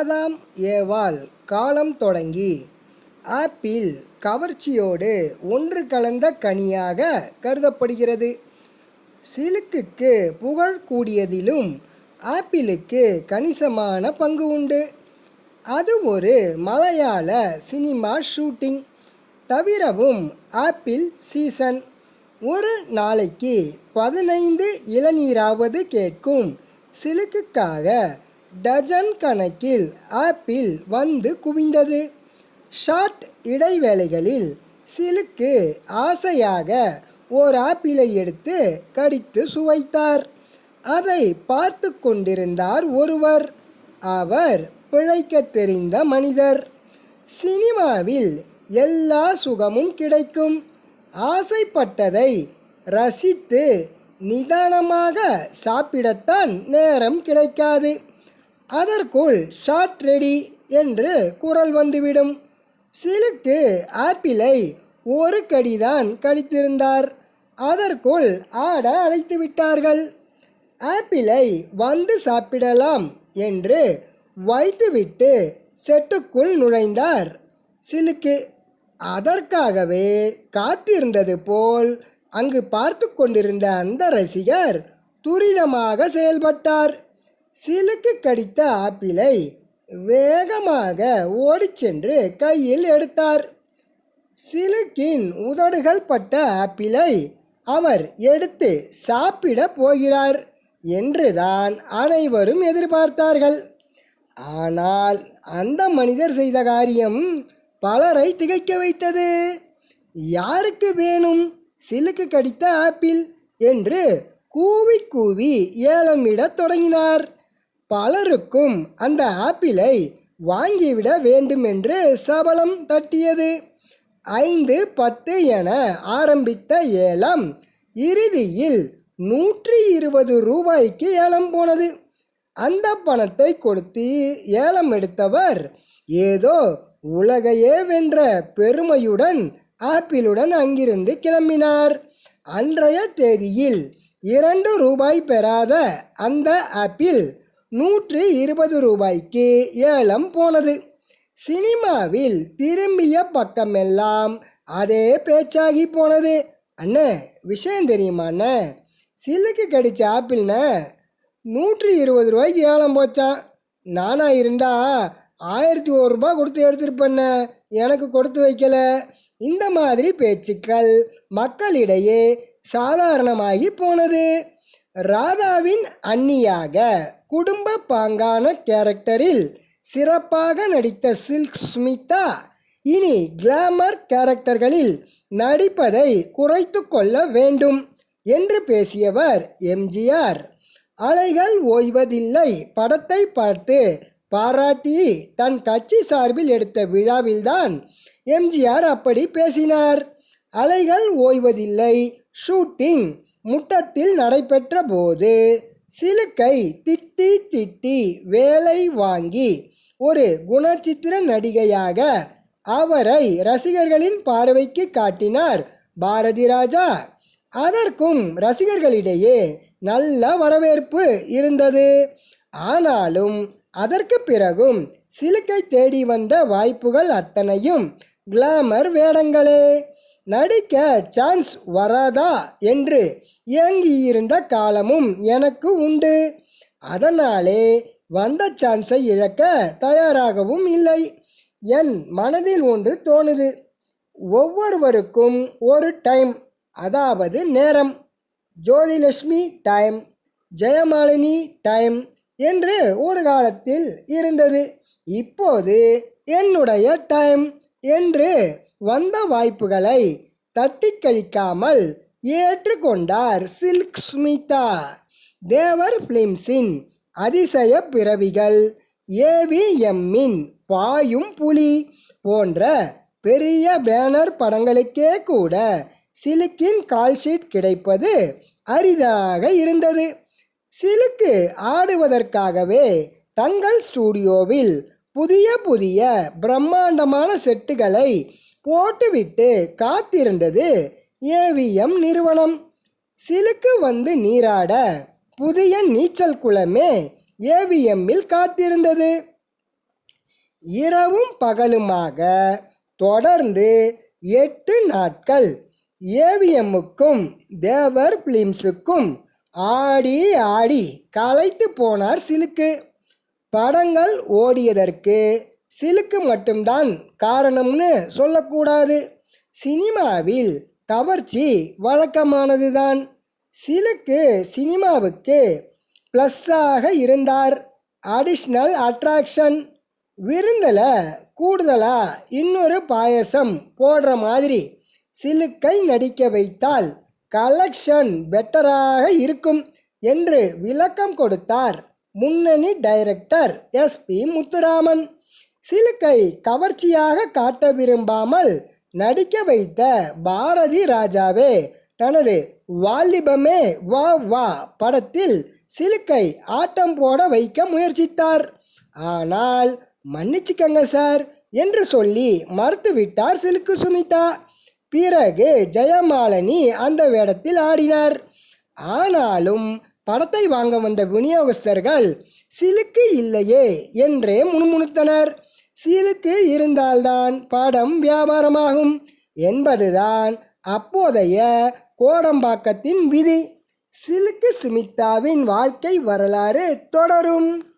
ஆதாம் ஏவால் காலம் தொடங்கி ஆப்பிள் கவர்ச்சியோடு ஒன்று கலந்த கனியாக கருதப்படுகிறது. சிலுக்குக்கு புகழ் கூடியதிலும் ஆப்பிளுக்கு கணிசமான பங்கு உண்டு. அது ஒரு மலையாள சினிமா ஷூட்டிங் தவிரவும் ஆப்பிள் சீசன். ஒரு நாளைக்கு பதினைந்து இளநீராவது கேட்கும் சிலுக்குக்காக டஜன் கணக்கில் ஆப்பிள் வந்து குவிந்தது. ஷார்ட் இடைவேளைகளில் சிலுக்கு ஆசையாக ஓர் ஆப்பிளை எடுத்து கடித்து சுவைத்தார். அதை பார்த்து கொண்டிருந்தார் ஒருவர். அவர் பிழைக்கத் தெரிந்த மனிதர். சினிமாவில் எல்லா சுகமும் கிடைக்கும். ஆசைப்பட்டதை ரசித்து நிதானமாக சாப்பிடத்தான் நேரம் கிடைக்காது. அதற்குள் ஷார்ட் ரெடி என்று குரல் வந்துவிடும். சிலுக்கு ஆப்பிளை ஒரு கடிதான் கடித்திருந்தார். அதற்குள் ஆட அழைத்து விட்டார்கள். ஆப்பிளை வந்து சாப்பிடலாம் என்று வைத்துவிட்டு செட்டுக்குள் நுழைந்தார். சிலுக்கு அதற்காகவே காத்திருந்தது போல் அங்கு பார்த்து கொண்டிருந்த அந்த ரசிகர் துரிதமாக செயல்பட்டார். சிலுக்கு கடித்த ஆப்பிளை வேகமாக ஓடிச்சென்று கையில் எடுத்தார். சிலுக்கின் உதடுகள் பட்ட ஆப்பிளை அவர் எடுத்து சாப்பிட போகிறார் என்றுதான் அனைவரும் எதிர்பார்த்தார்கள். ஆனால் அந்த மனிதர் செய்த காரியம் பலரை திகைக்க வைத்தது. யாருக்கு வேணும் சிலுக்கு கடித்த ஆப்பிள் என்று கூவி கூவி ஏலமிடத் தொடங்கினார். பலருக்கும் அந்த ஆப்பிளை வாங்கிவிட வேண்டும் என்று சபலம் தட்டியது. ஐந்து பத்து என ஆரம்பித்த ஏலம் இறுதியில் நூற்றி இருபது ரூபாய்க்கு ஏலம் போனது. அந்த பணத்தை கொடுத்து ஏலம் எடுத்தவர் ஏதோ உலகையே வென்ற பெருமையுடன் ஆப்பிளுடன் அங்கிருந்து கிளம்பினார். அன்றைய தேதியில் இரண்டு ரூபாய் பெறாத அந்த ஆப்பிள் நூற்று இருபது ரூபாய்க்கு ஏலம் போனது. சினிமாவில் திரும்பிய பக்கமெல்லாம் அதே பேச்சாகி போனது. அண்ணே விஷயம் தெரியுமாண்ண சில்லுக்கு கடிச்ச ஆப்பிள்ண்ணே நூற்றி இருபது ரூபாய்க்கு ஏலம் போச்சான் நானாக இருந்தால் ஆயிரத்தி ஒரு ரூபா கொடுத்து எடுத்துருப்பண்ண எனக்கு கொடுத்து வைக்கல. இந்த மாதிரி பேச்சுக்கள் மக்களிடையே சாதாரணமாகி போனது. ராதாவின் அண்ணியாக குடும்ப பாங்கான கேரக்டரில் சிறப்பாக நடித்த சில்க் ஸ்மிதா இனி கிளாமர் கேரக்டர்களில் நடிப்பதை குறைத்து கொள்ள வேண்டும் என்று பேசியவர் எம்ஜிஆர். அலைகள் ஓய்வதில்லை. படத்தை பார்த்து பாராட்டி தன் கட்சி சார்பில் எடுத்த விழாவில்தான் எம்ஜிஆர் அப்படி பேசினார். அலைகள் ஓய்வதில்லை. ஷூட்டிங் முட்டத்தில் நடைபெற்ற போது சிலுக்கை திட்டி திட்டி வேலை வாங்கி ஒரு குணச்சித்திர நடிகையாக அவரை ரசிகர்களின் பார்வைக்கு காட்டினார் பாரதி ராஜா. அதற்கும் ரசிகர்களிடையே நல்ல வரவேற்பு இருந்தது. ஆனாலும் அதற்கு பிறகும் சிலுக்கை தேடி வந்த வாய்ப்புகள் அத்தனையும் கிளாமர் வேடங்களே. நடிக்க சான்ஸ் வராதா என்று இயங்கியிருந்த காலமும் எனக்கு உண்டு. அதனாலே வந்த சான்ஸை இழக்க தயாராகவும் இல்லை. என் மனதில் ஒன்று தோணுது. ஒவ்வொருவருக்கும் ஒரு டைம் அதாவது நேரம். ஜோதிலட்சுமி டைம் ஜெயமாலினி டைம் என்று ஒரு காலத்தில் இருந்தது. இப்போது என்னுடைய டைம் என்று வந்த வாய்ப்புகளை தட்டி கழிக்காமல் ஏற்றுக்கொண்டார் சில்க் ஸ்மிதா. தேவர் பிலிம்ஸின் அதிசய பிறவிகள் ஏவிஎம்மின் பாயும் புலி போன்ற பெரிய பேனர் படங்களுக்கே கூட சிலுக்கின் கால்ஷீட் கிடைப்பது அரிதாக இருந்தது. சிலுக்கு ஆடுவதற்காகவே தங்கள் ஸ்டூடியோவில் புதிய புதிய பிரம்மாண்டமான செட்டுகளை போட்டுவிட்டு காத்திருந்தது ஏவிஎம் நிறுவனம். சிலுக்கு வந்து நீராட புதிய நீச்சல் குளமே ஏவிஎம்மில் காத்திருந்தது. இரவும் பகலுமாக தொடர்ந்து எட்டு நாட்கள் ஏவிஎம்முக்கும் தேவர் பிலிம்ஸுக்கும் ஆடி ஆடி களைத்து போனார் சிலுக்கு. படங்கள் ஓடியதற்கு சிலுக்கு மட்டும்தான் காரணம்னு சொல்லக்கூடாது. சினிமாவில் கவர்ச்சி வழக்கமானதுதான். சிலுக்கு சினிமாவுக்கு ப்ளஸ்ஸாக இருந்தார். Additional attraction. விருந்தில் கூடுதலாக இன்னொரு பாயசம் போடுற மாதிரி சிலுக்கை நடிக்க வைத்தால் கலெக்ஷன் பெட்டராக இருக்கும் என்று விளக்கம் கொடுத்தார் முன்னணி டைரக்டர் எஸ்பி முத்துராமன். சிலுக்கை கவர்ச்சியாக காட்ட விரும்பாமல் நடிக்க வைத்த பாரதி ராஜாவே தனது வாலிபமே வா வா படத்தில் சிலுக்கை ஆட்டம் போட வைக்க முயற்சித்தார். ஆனால் மன்னிச்சுக்கங்க சார் என்று சொல்லி மறுத்துவிட்டார் சிலுக்கு சுமிதா பிறகு ஜெயமாலினி அந்த வேடத்தில் ஆடினார். ஆனாலும் படத்தை வாங்க வந்த விநியோகஸ்தர்கள் சிலுக்கு இல்லையே என்றே முணுமுணுத்தனர். சிலுக்கு இருந்தால்தான் படம் வியாபாரமாகும் என்பதுதான் அப்போதைய கோடம்பாக்கத்தின் விதி. சிலுக்கு சுமிதாவின் வாழ்க்கை வரலாறு தொடரும்.